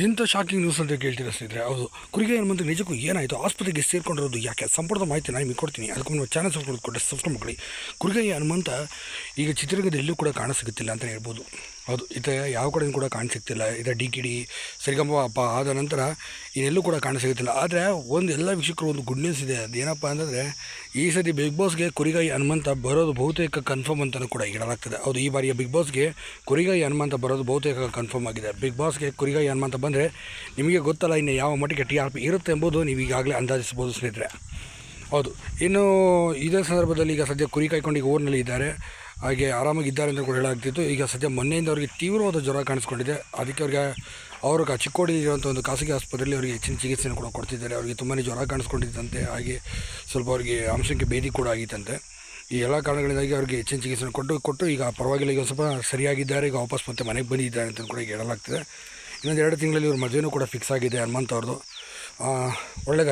ಎಂಥ shocking news ಅಂತ ಕೇಳ್ತೀರ ಸ್ನೇಹಿತರೆ? ಹೌದು. ಕುರಿಗೆ ಹನುಮಂತ ನಿಜಕ್ಕೂ ಏನಾಯಿತು? ಆಸ್ಪತ್ರೆಗೆ ಸೇರಿಕೊಂಡಿರೋದು ಯಾಕೆ? ಸಂಪೂರ್ಣ ಮಾಹಿತಿ ನಾನು ನಿಮಗೆ ಕೊಡ್ತೀನಿ. ಅದಕ್ಕೆ ನಾವು ಚಾನಲ್ ಸಬ್ಸ್ಕ್ರೈಬ್ ಕೊಟ್ಟು ಸಬ್ಸ್ಕ್ರೈಬ್ ಮಾಡಿ ಕುರಿಗೆ ಹನುಮಂತ ಈಗ ಚಿತ್ರರಂಗದ ಎಲ್ಲೂ ಕೂಡ ಕಾಣಸಿಗುತ್ತಿಲ್ಲ ಅಂತಲೇ ಹೇಳ್ಬೋದು. ಹೌದು ಈತ ಯಾವ ಕಡೆಯೂ ಕೂಡ ಕಾಣಿಸಿಕ್ತಿಲ್ಲ. ಇದು ಡಿ ಕೆ ಡಿ ಸರಿಗಮ ಅಪ್ಪ ಆದ ನಂತರ ಇನ್ನೆಲ್ಲೂ ಕೂಡ ಕಾಣಸಿಗುತ್ತಿಲ್ಲ. ಆದರೆ ಒಂದು ಎಲ್ಲ ವೀಕ್ಷಕರು ಒಂದು ಗುಡ್ ನ್ಯೂಸ್ ಇದೆ. ಅದೇನಪ್ಪ ಅಂತಂದರೆ ಈ ಸತಿ ಬಿಗ್ ಬಾಸ್ಗೆ ಕುರಿಗಾಯಿ ಹನುಮಂತ ಬರೋದು ಬಹುತೇಕ ಕನ್ಫರ್ಮ್ ಅಂತಲೂ ಕೂಡ ಹೇಳಲಾಗ್ತದೆ ಹೌದು, ಈ ಬಾರಿಯ ಬಿಗ್ ಬಾಸ್ಗೆ ಕುರಿಗಾಯಿ ಹನುಮಂತ ಬರೋದು ಬಹುತೇಕ ಕನ್ಫರ್ಮ್ ಆಗಿದೆ. ಬಿಗ್ ಬಾಸ್ಗೆ ಕುರಿಗಾಯಿ ಹನುಮಂತ ಬಂದರೆ ನಿಮಗೆ ಗೊತ್ತಲ್ಲ, ಇನ್ನು ಯಾವ ಮಟ್ಟಿಗೆ ಟಿ ಆರ್ ಪಿ ಇರುತ್ತೆ ಎಂಬುದು ನೀವು ಈಗಾಗಲೇ ಅಂದಾಜಿಸ್ಬೋದು ಸ್ನೇಹಿತರೆ. ಹೌದು, ಇನ್ನು ಇದೇ ಸಂದರ್ಭದಲ್ಲಿ ಈಗ ಸದ್ಯ ಕುರಿ ಕಾಯ್ಕೊಂಡು ಈಗ ಊರಿನಲ್ಲಿ ಇದ್ದಾರೆ ಹಾಗೆ ಆರಾಮಾಗಿದ್ದಾರೆ ಅಂತ ಕೂಡ ಹೇಳಾಗ್ತಿತ್ತು ಈಗ ಸದ್ಯ ಮೊನ್ನೆಯಿಂದ ಅವರಿಗೆ ತೀವ್ರವಾದ ಜ್ವರ ಕಾಣಿಸ್ಕೊಂಡಿದೆ. ಅದಕ್ಕೆ ಅವ್ರಿಗೆ ಅವರು ಚಿಕ್ಕೋಡಿರುವಂಥ ಒಂದು ಖಾಸಗಿ ಆಸ್ಪತ್ರೆಯಲ್ಲಿ ಅವರಿಗೆ ಹೆಚ್ಚಿನ ಚಿಕಿತ್ಸೆಯನ್ನು ಕೂಡ ಕೊಡ್ತಿದ್ದಾರೆ. ಅವರಿಗೆ ತುಂಬಾ ಜ್ವರ ಕಾಣಿಸ್ಕೊಂಡಿದ್ದಂತೆ. ಹಾಗೆ ಸ್ವಲ್ಪ ಅವರಿಗೆ ಅಂಶಕ್ಕೆ ಭೇದಿ ಕೂಡ ಆಗಿತ್ತಂತೆ. ಈ ಎಲ್ಲ ಕಾರಣಗಳಿಂದಾಗಿ ಅವರಿಗೆ ಹೆಚ್ಚಿನ ಚಿಕಿತ್ಸೆಯನ್ನು ಕೊಟ್ಟು ಕೊಟ್ಟು ಈಗ ಪರವಾಗಿಲ್ಲ, ಈಗ ಸ್ವಲ್ಪ ಸರಿಯಾಗಿದ್ದಾರೆ. ಈಗ ವಾಪಸ್ ಮತ್ತೆ ಮನೆಗೆ ಬಂದಿದ್ದಾರೆ ಅಂತ ಕೂಡ ಈಗ ಹೇಳಲಾಗ್ತದೆ. ಇನ್ನೊಂದು ಎರಡು ತಿಂಗಳಲ್ಲಿ ಇವ್ರ ಮದುವೆನೂ ಕೂಡ ಫಿಕ್ಸ್ ಆಗಿದೆ ಹನುಮಂತ್ ಅವ್ರದ್ದು ಒಳ್ಳೆಯದಾಗಿ